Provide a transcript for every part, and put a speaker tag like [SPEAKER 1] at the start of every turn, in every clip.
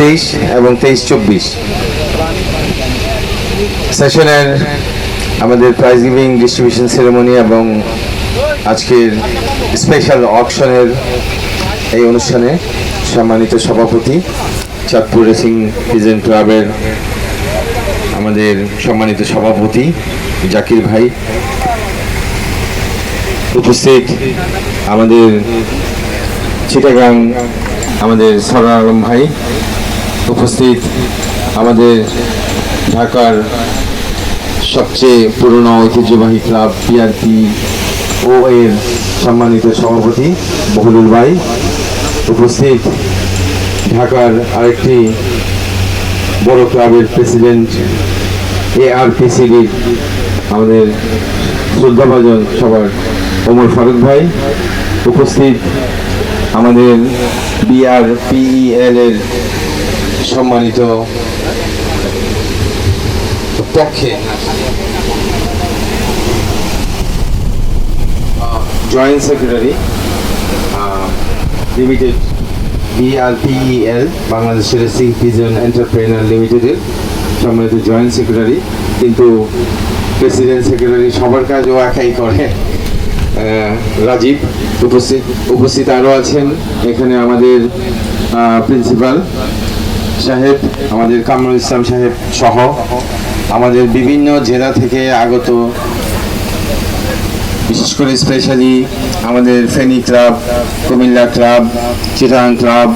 [SPEAKER 1] তেইশ এবং তেইশ চব্বিশ। সেশনের আমাদের প্রাইজ গিভিং ডিস্ট্রিবিউশন সেরেমনি এবং আজকের স্পেশাল অকশনের এই অনুষ্ঠানে সম্মানিত সভাপতি, চাঁদপুর রেসিং পিজন ক্লাবের আমাদের সম্মানিত সভাপতি জাকির ভাই। উপস্থিত আমাদের চিটাগাং আমাদের সরার আলম ভাই। উপস্থিত আমাদের ঢাকার সবচেয়ে পুরনো ঐতিহ্যবাহী ক্লাব পিআরপি ও এর সম্মানিত সভাপতি বহুলুল ভাই উপস্থিত ঢাকার আরেকটি বড় ক্লাবের প্রেসিডেন্ট এ আর পিসিডির আমাদের শ্রদ্ধাভাজন সবার ওমর ফারুক ভাই উপস্থিত আমাদের বিআর পিইএল এর সম্মানিত পক্ষে joint secretary limited BRPEL Bangladesh racing pigeon entrepreneur লিমিটেডের সম্মানিত জয়েন্ট সেক্রেটারি কিন্তু প্রেসিডেন্ট সেক্রেটারি সবার কাজও একাই করে রাজীব উপস্থিত উপস্থিত আরও আছেন। এখানে আমাদের প্রিন্সিপাল সাহেব আমাদের কামরুল ইসলাম সাহেব সহ আমাদের বিভিন্ন জেলা থেকে আগত, বিশেষ করে স্পেশালি আমাদের Feni club Comilla club Chittagong club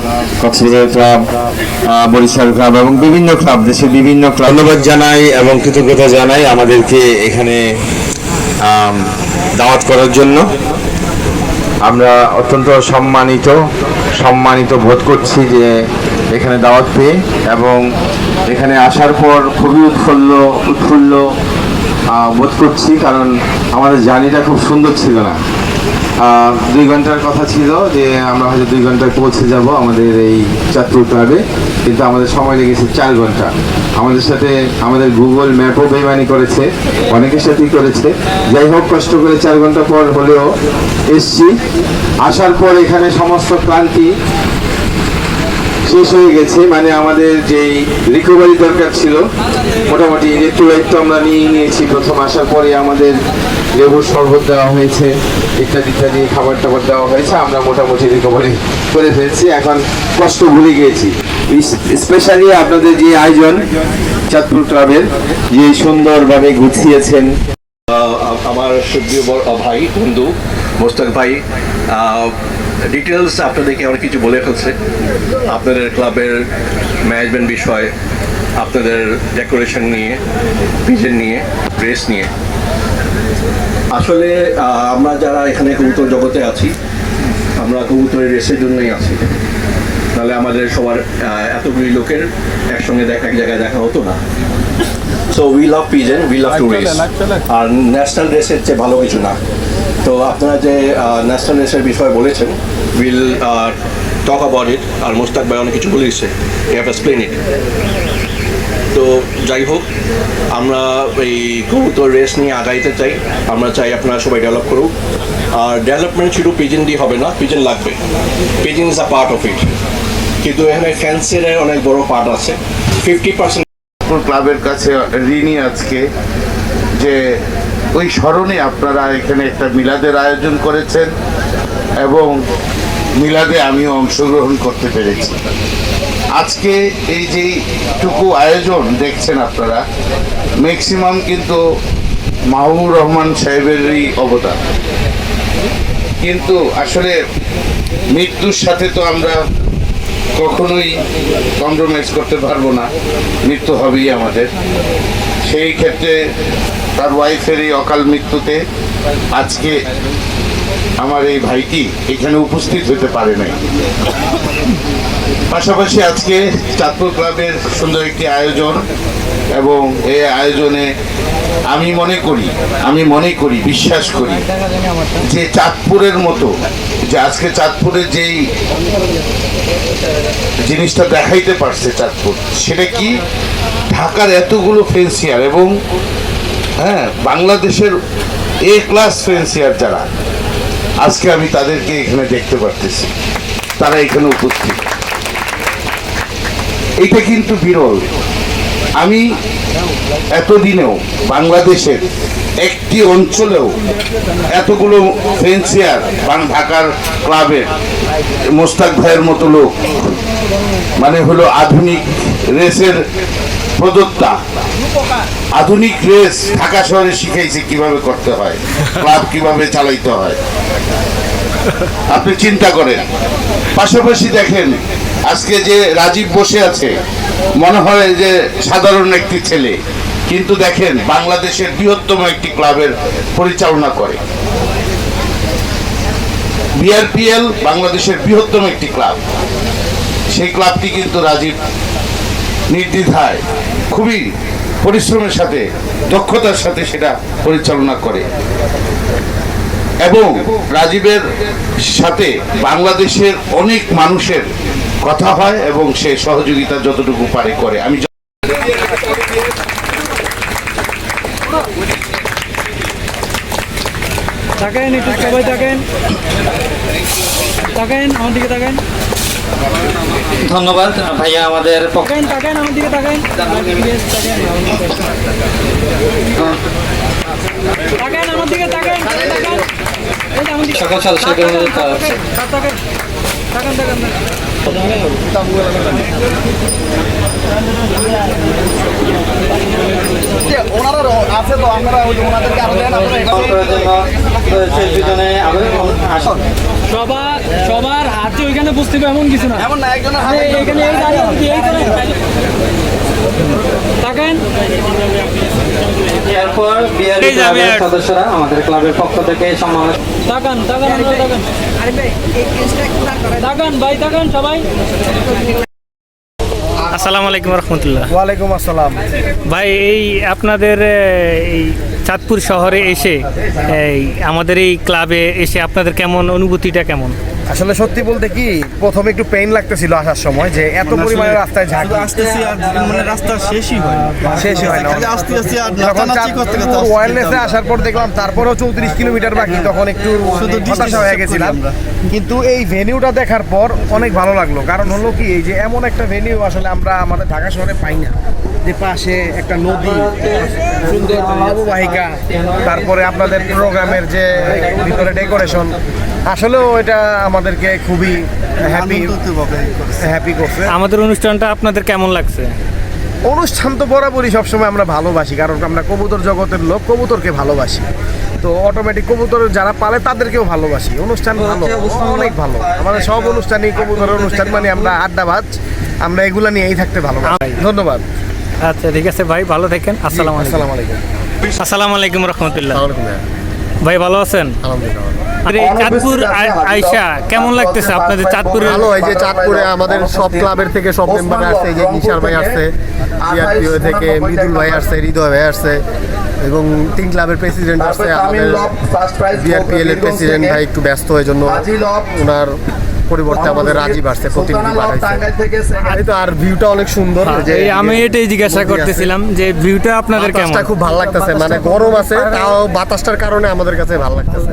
[SPEAKER 1] Cox's Bazar club Barisal club এবং বিভিন্ন ক্লাব দেশের বিভিন্ন ক্লাব ধন্যবাদ জানাই এবং কৃতজ্ঞতা জানাই আমাদেরকে এখানে দাওয়াত করার জন্য। আমরা অত্যন্ত সম্মানিত সম্মানিত বোধ করছি যে এখানে দাওয়াত পেয়ে এবং এখানে আসার পর খুবই উৎফুল্ল উৎফুল্ল বোধ করছি, কারণ আমাদের জার্নিটা খুব সুন্দর ছিল না। দুই ঘণ্টার কথা ছিল যে আমরা হয়তো দুই ঘন্টায় পৌঁছে যাব আমাদের এই চাঁদপুর ক্লাবে কিন্তু আমাদের সময় লেগেছে চার ঘণ্টা। আমাদের সাথে আমাদের গুগল ম্যাপও বেমানি করেছে, অনেকের সাথেই করেছে। যাই হোক, কষ্ট করে চার ঘণ্টা পর হলেও এসছি। আসার পর এখানে সমস্ত ক্লান্তি শেষ হয়ে গেছে মানে আমাদের যেই রিকভারি দরকার ছিল, মোটামুটি ইলেকট্রোলাইট তো আমরা নিয়ে নিয়েছি। প্রথম আসার পরে আমাদের লেবুর শরবত দেওয়া হয়েছে, ইত্যাদি ইত্যাদি, খাবার টাবার দেওয়া হয়েছে, আমরা মোটামুটি রিকভারি করে ফেলছি। এখন কষ্ট ভুলে গিয়েছি। স্পেশালি আপনাদের যে আয়োজন, চাঁদপুর ক্লাবের, যে সুন্দরভাবে গুছিয়েছেন।
[SPEAKER 2] আমার সদ্য ভাই, বন্ধু মোস্তাক ভাই ডিটেলস আপনাদেরকে অনেক কিছু বলে ফেলছে। আপনাদের ক্লাবের ম্যানেজমেন্ট বিষয় আপনাদের ডেকোরেশন নিয়ে পিজেন নিয়ে ড্রেস নিয়ে। আসলে আমরা যারা এখানে কবুতর জগতে আছি আমরা কবুতরের রেসের জন্যই আছি। তাহলে আমাদের সবার এতগুলি লোকের একসঙ্গে দেখা এক জায়গায় দেখা হতো না। So we love pigeon we love to race R national রেসের চেয়ে ভালো কিছু না। তো আপনারা যে ন্যাশনাল রেসের বিষয়ে বলেছেন উইল টক অ্যাবাউট ইট আর মোস্তাক ভাই অনেক কিছু বলে দিচ্ছে হ্যাভ এক্সপ্লেন ইট তো যাই হোক, আমরা এই কবুতর রেস নিয়ে আগাইতে চাই, আমরা চাই আপনারা সবাই ডেভেলপ করুক। আর ডেভেলপমেন্ট শুধু পিজন দিয়ে হবে না পিজন লাগবে। Pigeon is a part of it কিন্তু এখানে ফ্যান্সের অনেক বড় পার্ট আছে। ফিফটি পার্সেন্ট
[SPEAKER 3] ক্লাবের কাছে ঋণী আজকে যে ওই স্মরণে আপনারা এখানে একটা মিলাদের আয়োজন করেছেন এবং মিলাদে আমিও অংশগ্রহণ করতে পেরেছি। আজকে এই যে টুকু আয়োজন দেখছেন আপনারা ম্যাক্সিমাম কিন্তু মাহবুব রহমান সাহেবেরই অবদান। কিন্তু আসলে মৃত্যুর সাথে তো আমরা কখনোই কম্প্রোমাইজ করতে পারব না, মৃত্যু হবেই আমাদের। সেই ক্ষেত্রে তার ওয়াইফের এই অকাল মৃত্যুতে আজকে আমার এই ভাইটি এখানে উপস্থিত হতে পারে নাই। পাশাপাশি আজকে চাঁদপুর ক্লাবের সুন্দর একটি আয়োজন এবং এই আয়োজনে আমি মনে করি, আমি মনে করি, বিশ্বাস করি যে চাঁদপুরের মতো, যে আজকে চাঁদপুরের যেই জিনিসটা দেখাইতে পারছে চাঁদপুর, সেটা কি? ঢাকার এতগুলো ফেন্সিয়ার এবং হ্যাঁ বাংলাদেশের এ ক্লাস ফেন্সিয়ার যারা, আজকে আমি তাদেরকে এখানে দেখতে পারতেছি। তারা এখানে উপস্থিত। এটা কিন্তু বিরল। আমি এতদিনেও বাংলাদেশের একটি অঞ্চলেও এতগুলো ফেন্সিয়ার ঢাকার ক্লাবের মোস্তাক ভাইয়ের মতো লোক মানে হলো আধুনিক রেসের প্রদত্তা আধুনিক রেস ঢাকা শহরে শিখাইছে কীভাবে করতে হয়, ক্লাব কীভাবে চালাইতে হয়। আপনি চিন্তা করেন। পাশাপাশি দেখেন, আজকে যে রাজীব বসে আছে, মনে হয় যে সাধারণ একটি ছেলে, কিন্তু দেখেন বাংলাদেশের বৃহত্তম একটি ক্লাবের পরিচালনা করে। বিআরপিএল বাংলাদেশের বৃহত্তম একটি ক্লাব। সেই ক্লাবটি কিন্তু রাজীব নির্দ্বিধায় খুবই পরিশ্রমের সাথে, দক্ষতার সাথে সেটা পরিচালনা করে। এবং রাজীবের সাথে বাংলাদেশের অনেক মানুষের কথা হয় এবং সে সহযোগিতা যতটুকু পারে করে। আমি
[SPEAKER 4] তাকান একটু, সবাই তাকান তাকান আমার দিকে তাকান
[SPEAKER 5] ধন্যবাদ ভাইয়া আমাদের
[SPEAKER 4] তাকান তাকান আমার দিকে তাকান Yes, তাকান তাকান আমার
[SPEAKER 5] সকল সদস্যদের
[SPEAKER 4] তাকান
[SPEAKER 5] করার জন্য রয়েছে দুজনে আবেদন আসন।
[SPEAKER 4] সবার সবার হাতে ওইখানে বুঝতে হবে এমন কিছু না। এমন না একজনের হাতে এখানে এই দাঁড়িয়ে তাকান।
[SPEAKER 5] এরপর ক্লাবের সদস্যরা আমাদের ক্লাবের পক্ষ থেকে সম্মান
[SPEAKER 4] তাকান তাকান তাকান। তাকান ভাই তাকান সবাই।
[SPEAKER 6] আসসালামু আলাইকুম রহমতুল্লাহ।
[SPEAKER 7] ওয়ালাইকুম আসসালাম।
[SPEAKER 6] ভাই এই আপনাদের এই চাঁদপুর শহরে এসে এই আমাদের এই ক্লাবে এসে আপনাদের কেমন অনুভূতিটা কেমন?
[SPEAKER 7] আসলে সত্যি বলতে কি প্রথমে একটু পেইন লাগতেছিল আসার সময় যে এত পরিমাণে রাস্তায় ঝাঁকি
[SPEAKER 8] আসতেছি আর মানে রাস্তা শেষই হয় না।
[SPEAKER 7] শেষই হয় না।
[SPEAKER 8] আসতে আসতে আর
[SPEAKER 7] যখন
[SPEAKER 8] নাচানাচি করতে করতে আসতে
[SPEAKER 7] ওয়ারলেসে আসার পর দেখলাম তারপরেও চৌত্রিশ কিলোমিটার বাকি তখন একটু হতাশা হয়ে গেছিলাম। কিন্তু এই ভেনিউটা দেখার পর অনেক ভালো লাগল। কারণ হলো কি এই যে এমন একটা ভেনিউ আসলে আমরা আমাদের ঢাকা শহরে পাই না। যে পাশে একটা নদী সুন্দর অববাহিকা তারপরে আপনাদের প্রোগ্রামের যে ভিতরে ডেকোরেশন আসলেও এটা আমাদেরকে খুবই হ্যাপি। হ্যাপি করছে।
[SPEAKER 6] আমাদের অনুষ্ঠানটা আপনাদের কেমন লাগছে?
[SPEAKER 7] অনুষ্ঠান তো বরাবরই সবসময় আমরা ভালোবাসি কারণ আমরা কবুতর জগতের লোক কবুতরকে ভালোবাসি। তো অটোমেটিক কবুতর যারা পালে তাদেরকেও ভালোবাসি। অনুষ্ঠান ভালো অনেক ভালো। আমাদের সব অনুষ্ঠানই কবুতরের অনুষ্ঠান মানে আমরা আড্ডাবাজ আমরা এগুলা নিয়েই থাকতে ভালোবাসি। ধন্যবাদ।
[SPEAKER 6] আচ্ছা ঠিক আছে ভাই ভালো থাকেন। আসসালামু আলাইকুম।
[SPEAKER 7] আসসালামু আলাইকুম।
[SPEAKER 6] আসসালামু আলাইকুম রহমতুল্লাহ। ভাই ভালো আছেন? চাঁদপুর কেমন লাগতেছে আপনাদের
[SPEAKER 9] ভালো এই যে চাঁদপুরে আমাদের সব ক্লাবের থেকে সব মেম্বার আসছে এই যে নিশার ভাই আসছে সিআরপিও থেকে মৃদুল ভাই আসছে হৃদয় ভাই আসছে এবং তিন ক্লাবের প্রেসিডেন্ট আসছে আমাদের বিআরপিএল এর প্রেসিডেন্ট ভাই একটু ব্যস্ত হয়ে জন্য ওনার পরিবর্তে আমাদের রাজীব আসছে প্রতিনিধি পাঠাইছে। এই তো আর ভিউটা অনেক সুন্দর। যে
[SPEAKER 6] আমি এটাই জিজ্ঞাসা করতেছিলাম যে ভিউটা আপনাদের কেমন?
[SPEAKER 9] খুব ভালো লাগতেছে মানে গরম আছে তাও বাতাসটার কারণে আমাদের কাছে ভালো লাগতেছে।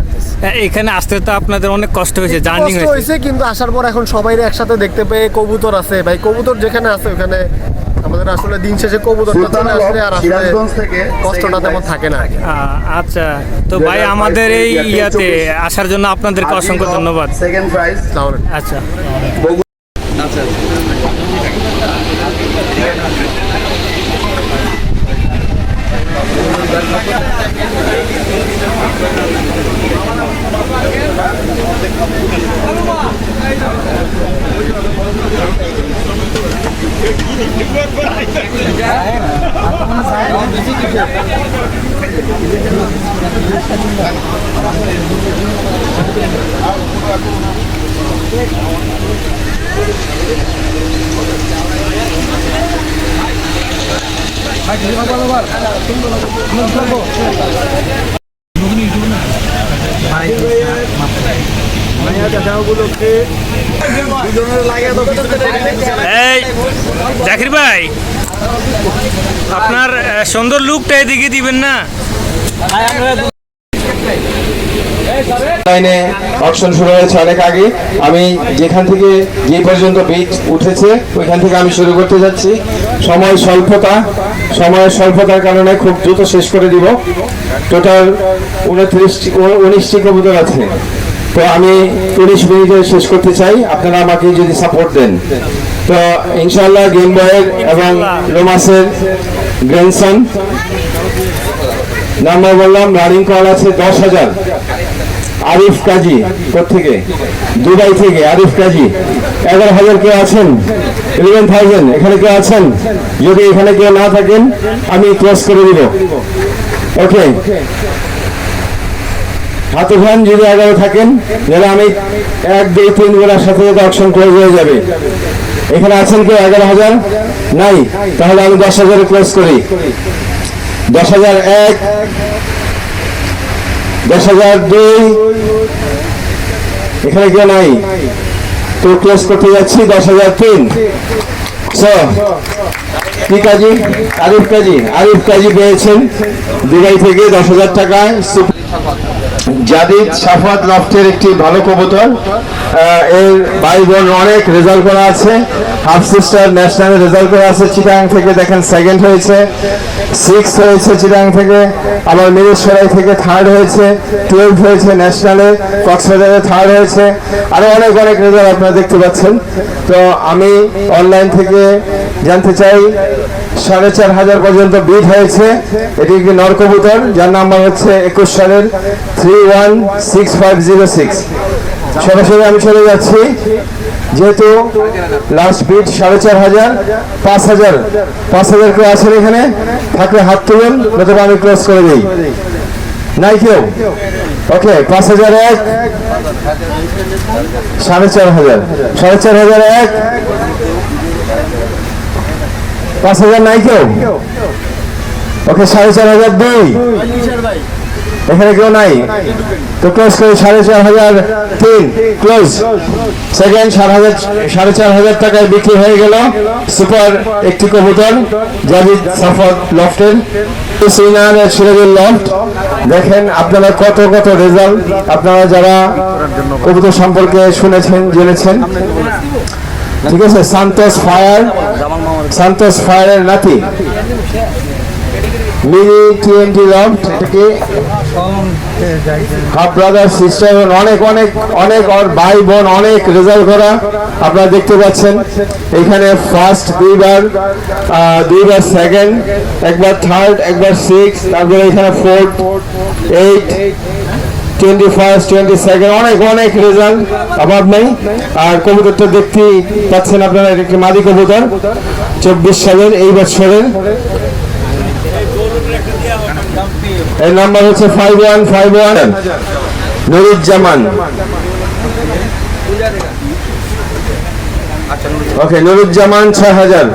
[SPEAKER 6] এখানে আসতে তো আপনাদের অনেক কষ্ট হয়েছে জার্নি হয়েছে।
[SPEAKER 9] কিন্তু আসার পর এখন সবাই একসাথে দেখতে পেয়ে কবুতর আছে। ভাই কবুতর যেখানে আছে ওখানে আমাদের আসলে দিন শেষে কবুতরটা চলে আসলে আর আসলে কষ্টটা তেমন থাকে না
[SPEAKER 6] আচ্ছা তো ভাই আমাদের এই ইয়াতে আসার জন্য আপনাদেরকে অসংখ্য ধন্যবাদ।
[SPEAKER 9] তাহলে
[SPEAKER 6] আচ্ছা। জাকির ভাই, আপনার সুন্দর লুকটা এদিকে দিবেন না?
[SPEAKER 1] লাইনে অপশন শুরু হয়েছে অনেক আগে। আমি যেখান থেকে যে পর্যন্ত বীজ উঠেছে, ওইখান থেকে আমি শুরু করতে যাচ্ছি। সময় স্বল্পতা। সময়ের স্বল্পতার কারণে খুব দ্রুত শেষ করে দিব। টোটাল উনত্রিশটি উনিশটি কবুতর আছে। তো আমি তিরিশ মিনিটে শেষ করতে চাই। আপনারা আমাকে যদি সাপোর্ট দেন। তো ইনশাল্লাহ গেম বয়ের এবং রোমাসের গ্র্যান্ডসন নাম্বার বললাম রানিং কল আছে দশ হাজার। আরিফ কাজী থেকে দুবাই থেকে, আরিফ কাজী। এগারো হাজার কেউ আছেন? ইলেভেন থাউজেন্ড এখানে কেউ আছেন? যদি এখানে কেউ না থাকেন, আমি ক্লোজ করে দিব। ওকে হাতে ভান যদি এগারো থাকেন, তাহলে আমি এক, দুই, তিন গোড়ার সাথে সাথে অপশন ক্লোজ হয়ে যাবে। এখানে আছেন কেউ? এগারো হাজার? নাই? তাহলে আমি দশ হাজারে ক্লোজ করি। দশ হাজার এক, দশ হাজার দুই। এখানে কেউ নাই? তো ক্লোজ করতে যাচ্ছি, দশ হাজার তিন। কি কাজী? আরিফ কাজী। আরিফ কাজী পেয়েছেন। দিঘাই থেকে দশ হাজার সুপ- জাদিদ সাফাত লফটের একটি ভালো কবুতর। এর ভাই বোন অনেক রেজাল্ট করা আছে। হাফ সিস্টার ন্যাশনাল রেজাল্ট করা আছে চিটাং থেকে, দেখেন সেকেন্ড হয়েছে। সিক্স হয়েছে চিটাং থেকে, আবার মিরেশ্বরাই থেকে থার্ড হয়েছে। টুয়েলভ হয়েছে ন্যাশনালে কক্সবাজারে থার্ড হয়েছে। আরও অনেক অনেক রেজাল্ট আপনারা দেখতে পাচ্ছেন। তো আমি অনলাইন থেকে জানতে চাই সাড়ে চার হাজার পর্যন্ত বিড হয়েছে। এটি একটি নরকবুতর, যার নাম্বার হচ্ছে একুশ সালের three one six five zero six সরাসরি আমি চলে যাচ্ছি। যেহেতু লাস্ট বিট সাড়ে চার হাজার, পাঁচ হাজার পাঁচ হাজার কেউ আছেন এখানে, থাকলে হাত তুলুন নতুবা আমি ক্লোজ করে দিই। নাই কেউ? ওকে পাঁচ হাজার এক, সাড়ে চার হাজার। সাড়ে চার হাজার এক পাঁচ হাজার নাই কেউ? ওকে, সাড়ে চার হাজার দুই। এখানে কেউ নাই? তো ক্লোজ করি সাড়ে চার হাজার তিন। ক্লোজ সেকেন্ড সাড়ে হাজার, সাড়ে চার হাজার টাকায় বিক্রি হয়ে গেল সুপার একটি কবুতর জাভিদ সাফত লফটের। সিনান সিরাজুল লফট। দেখেন আপনারা কত কত রেজাল্ট। আপনারা যারা কবুতর সম্পর্কে শুনেছেন, জেনেছেন। ঠিক আছে সান্তোষ ফায়ার। সান্তোষ ফায়ারের নাতি মিনি টিএনটি লফট থেকে হাফ ব্রাদার সিস্টার অনেক অনেক অনেক ওর ভাই বোন অনেক রেজাল্ট করা আপনারা দেখতে পাচ্ছেন। এখানে ফার্স্ট দুইবার দুইবার সেকেন্ড একবার থার্ড একবার সিক্স তারপরে এখানে fourth eight twenty first twenty second অনেক অনেক রেজাল্ট অভাব নেই। আর কবুতরটা দেখতেই পাচ্ছেন আপনারা এটা একটি মাদি কবুতর। চব্বিশ সালের এই বছরের এর নাম্বার হচ্ছে five one five one Nuruzzaman. Okay Nuruzzaman ছয় হাজার।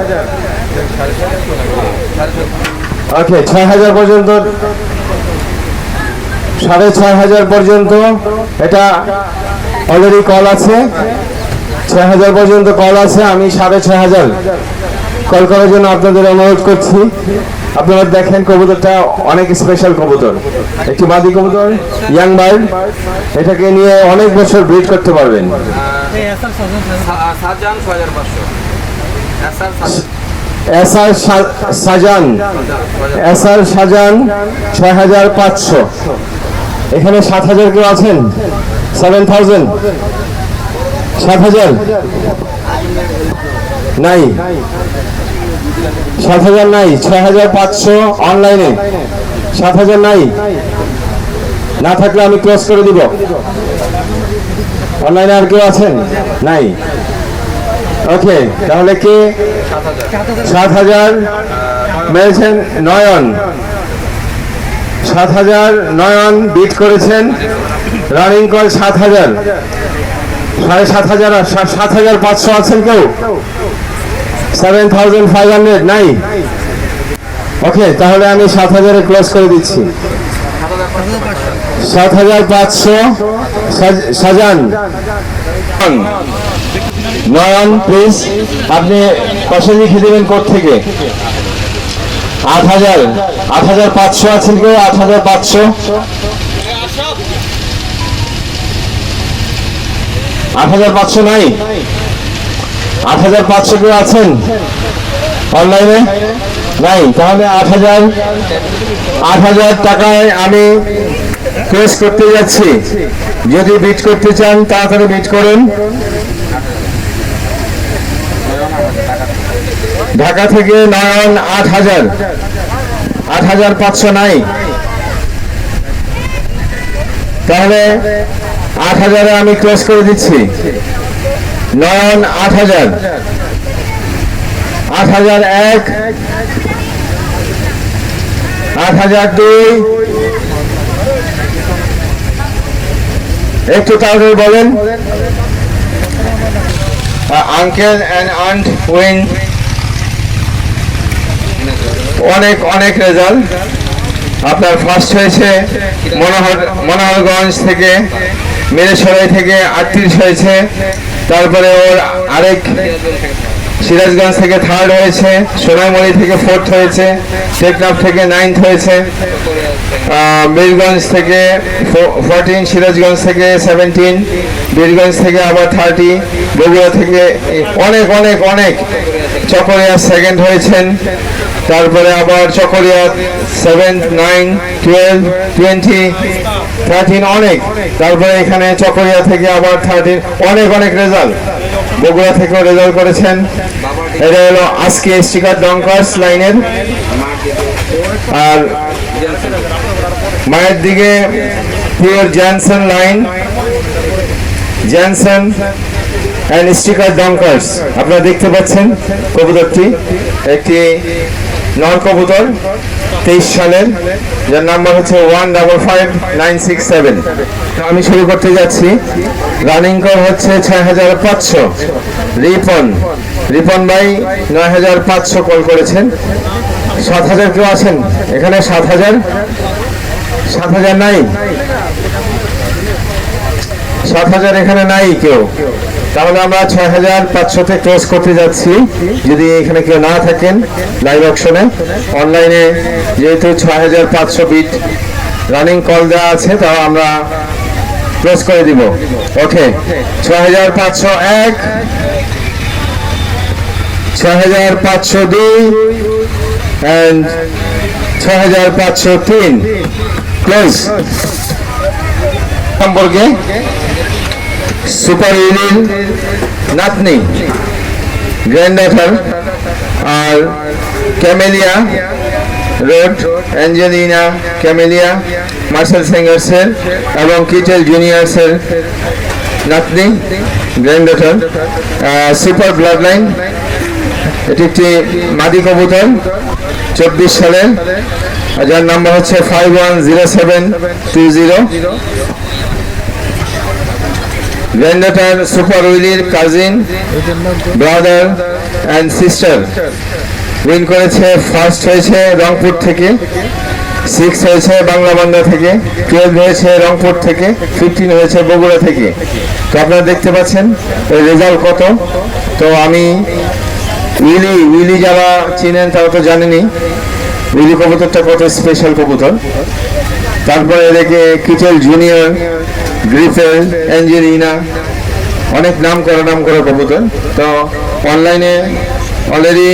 [SPEAKER 1] ওকে ছয় হাজার পর্যন্ত। সাড়ে ছয় হাজার পর্যন্ত। এটা অলরেডি কল আছে। ছয় হাজার পর্যন্ত কল আছে, আমি সাড়ে ছয় হাজার। কল করার জন্য আপনাদের অনুরোধ করছি। আপনারা দেখেন কবুতরটা অনেক স্পেশাল কবুতর। একটি মাদি কবুতর ইয়াং বার্ড এটাকে নিয়ে অনেক বছর ব্রিড করতে পারবেন। এসআর সাজান এসআর সাজান ছয় হাজার পাঁচশো। এখানে সাত হাজার কেউ আছেন? সেভেন থাউজেন্ড সাত হাজার? নাই। সাত হাজার নাই, ছয় হাজার পাঁচশো অনলাইনে সাত হাজার নাই। না থাকলে আমি ক্লোজ করে দিব। অনলাইনে আর কেউ আছেন? নাই। ওকে তাহলে কে? সাত হাজার মেরেছেন নয়ন। সাত হাজার নয়ন বিট করেছেন রানিং কল সাত হাজার। সাড়ে সাত হাজার সাত হাজার পাঁচশো আছেন কেউ? সেভেন থাউজেন্ড ফাইভ হান্ড্রেড নাই ওকে তাহলে আমি সাত হাজারে ক্লোজ করে দিচ্ছি। সাত হাজার পাঁচশো সাজ- সাজান। নয়ন প্লিজ আপনি কষে লিখে দেবেন কোথ থেকে? আট হাজার আট হাজার পাঁচশো আছেন কেউ? আট হাজার পাঁচশো। আট হাজার পাঁচশো নাই? আট হাজার পাঁচশো কেউ আছেন? অনলাইনে? নাই, তাহলে আট হাজার আট হাজার টাকায় আমি ক্রস করতে যাচ্ছি। যদি বিট করতে চান, তাড়াতাড়ি বিট করুন। ঢাকা থেকে নয়ন আট হাজার। আট হাজার পাঁচশো নাই। তাহলে আট হাজারে আমি ক্লোজ করে দিচ্ছি। নয়ন আট হাজার। আট হাজার এক। আট হাজার দুই। একটু তাড়াতাড়ি বলেন। আঙ্কেল অ্যান্ড আন্ট উইন অনেক অনেক রেজাল্ট আপনার ফার্স্ট হয়েছে মনোহর, মনোহরগঞ্জ থেকে মিরেশ্বরাই থেকে আটত্রিশ হয়েছে। তারপরে ওর আরেক সিরাজগঞ্জ থেকে থার্ড হয়েছে সোনাইমণি থেকে ফোর্থ হয়েছে, টেকনাফ থেকে নাইন্থ হয়েছে বীরগঞ্জ থেকে ফোরটিন সিরাজগঞ্জ থেকে সেভেন্টিন বীরগঞ্জ থেকে আবার থার্টি বগুড়া থেকে অনেক অনেক অনেক। চকরিয়া সেকেন্ড হয়েছেন, তারপরে আবার Chakaria seven nine twelve twenty thirteen অনেক। তারপরে এখানে চকরিয়া থেকে আবার থার্টিন অনেক অনেক রেজাল্ট বগুড়া থেকেও রেজাল্ট করেছেন। এটা হলো আজকে স্টিকার ডঙ্কার্স লাইনের। আর মায়ের দিকে pure Janssen line Janssen and sticker Donkers আপনারা দেখতে পাচ্ছেন কবুতরটি। একটি নর কবুতর। তেইশ সালের, যার নাম্বার হচ্ছে one double five nine six seven আমি শুরু করতে যাচ্ছি। রানিং কর হচ্ছে ছয় হাজার পাঁচশো। রিপন রিপন ভাই নয় হাজার পাঁচশো কল করেছেন। সাত হাজার কেউ আছেন? এখানে সাত হাজার। সাত হাজার নাই। সাত হাজার এখানে নাই কেউ। তাহলে আমরা ছয় হাজার পাঁচশোতে ক্লোজ করতে যাচ্ছি। যদি এখানে কেউ না থাকেন লাইভ অপশনে অনলাইনে যেহেতু ছয় হাজার পাঁচশো বিট রানিং কল দেওয়া আছে, তাও আমরা ক্লোজ করে দিব। ওকে ছয় হাজার পাঁচশো এক ছয় হাজার পাঁচশো দুই অ্যান্ড ছয় হাজার পাঁচশো তিন। ক্লোজ সম্পর্কে সুপার ইউনিয়ন নাতনি গ্র্যান্ডাটার আর Camelia road Angelina Camelia Marshall সিঙ্গার্সের এবং কিটেল জুনিয়ার্সের নাতনি গ্র্যান্ডাটার সুপার ব্লাড লাইন এটি একটি মাদি কবুতর, চব্বিশ সালের যার নাম্বার হচ্ছে five one zero seven two zero granddaughter super উইলির cousin brother and sister win করেছে ফার্স্ট হয়েছে রংপুর থেকে সিক্স হয়েছে বাংলা বান্দা থেকে টুয়েলভ হয়েছে রংপুর থেকে ফিফটিন হয়েছে বগুড়া থেকে। তো আপনারা দেখতে পাচ্ছেন রেজাল্ট কত? তো আমি উইলি উইলি যারা চিনেন তারা তো জানেনি উইলি কবুতরটা কত স্পেশাল কবুতর। তারপরে এদিকে কিচেল জুনিয়র গ্রিফেল অ্যাঞ্জেলিনা অনেক নাম করা নাম করা কবুতর। তো অনলাইনে অলরেডি